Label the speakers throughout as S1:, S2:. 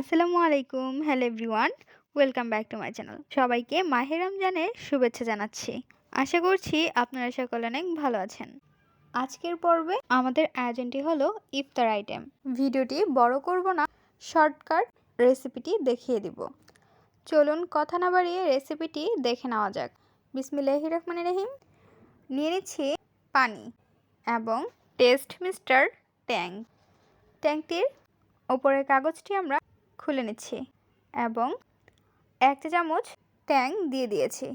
S1: আসসালামু আলাইকুম, hello everyone, welcome back to my channel. সবাইকে মাহে রমজানের শুভেচ্ছা জানাচ্ছি। আশা করছি আপনারা সকলে অনেক ভালো আছেন। আজকের পর্বে আমাদের আয়োজনটি হলো ইফতার আইটেম। ভিডিওটি বড় করব না, শর্টকাট রেসিপিটি দেখিয়ে দিব। চলুন কথা না বাড়িয়ে রেসিপিটি দেখে নেওয়া যাক। বিসমিল্লাহি রহমানির রহিম। নিয়ে নিচ্ছি পানি এবং টেস্ট মিস্টার ট্যাং। ট্যাঙ্কটির ওপরের কাগজটি আমরা খুলে নিচ্ছি এবং এক চা চামচ ট্যাং দিয়ে দিয়েছি।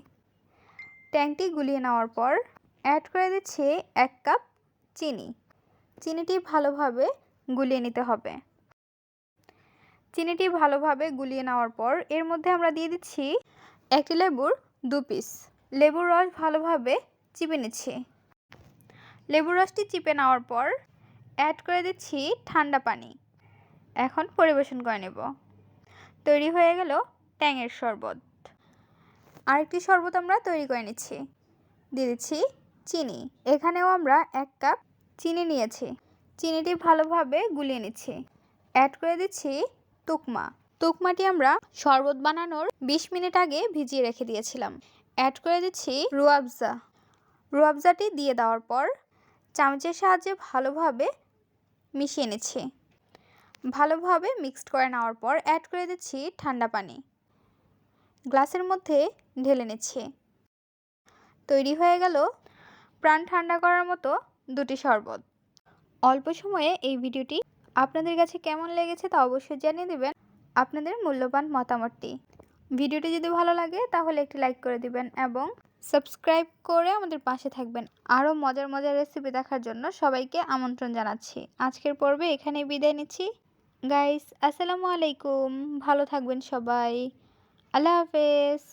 S1: ট্যাংটি গুলিয়ে নেওয়ার পর অ্যাড করে দিচ্ছি এক কাপ চিনি। চিনিটি ভালোভাবে গুলিয়ে নিতে হবে। চিনিটি ভালোভাবে গুলিয়ে নেওয়ার পর এর মধ্যে আমরা দিয়ে দিচ্ছি একটি লেবুর দু পিস লেবুর রস ভালোভাবে চিপে নিচ্ছি। লেবুর রসটি চিপে নেওয়ার পর অ্যাড করে দিচ্ছি ঠান্ডা পানি। এখন পরিবেশন করে নেব। তৈরি হয়ে গেল ট্যাঙের শরবত। আরেকটি শরবত আমরা তৈরি করে নিচ্ছি। দিয়ে দিচ্ছি চিনি। এখানেও আমরা এক কাপ চিনি নিয়েছি। চিনিটি ভালোভাবে গুলিয়ে নিচ্ছি। অ্যাড করে দিচ্ছি তুকমা। তুকমাটি আমরা শরবত বানানোর ২০ মিনিট আগে ভিজিয়ে রেখে দিয়েছিলাম। অ্যাড করে দিচ্ছি রুয়াবজা। রুয়াবজাটি দিয়ে দেওয়ার পর চামচের সাহায্যে ভালোভাবে মিশিয়ে নিচ্ছি। ভালোভাবে মিক্সড করে নেওয়ার পর অ্যাড করে দিচ্ছি ঠান্ডা পানি। গ্লাসের মধ্যে ঢেলে নিচ্ছি। তৈরি হয়ে গেল প্রাণ ঠান্ডা করার মতো দুটি শরবত। অল্প সময়ে এই ভিডিওটি আপনাদের কাছে কেমন লেগেছে তা অবশ্যই জানিয়ে দেবেন আপনাদের মূল্যবান মতামতটি। ভিডিওটি যদি ভালো লাগে তাহলে একটি লাইক করে দিবেন এবং সাবস্ক্রাইব করে আমাদের পাশে থাকবেন। আরও মজার মজার রেসিপি দেখার জন্য সবাইকে আমন্ত্রণ জানাচ্ছি। আজকের পর্বে এখানেই বিদায় নিচ্ছি। গাইস আসসালামু আলাইকুম ভালো থাকবেন সবাই। আল্লাহ হাফেজ।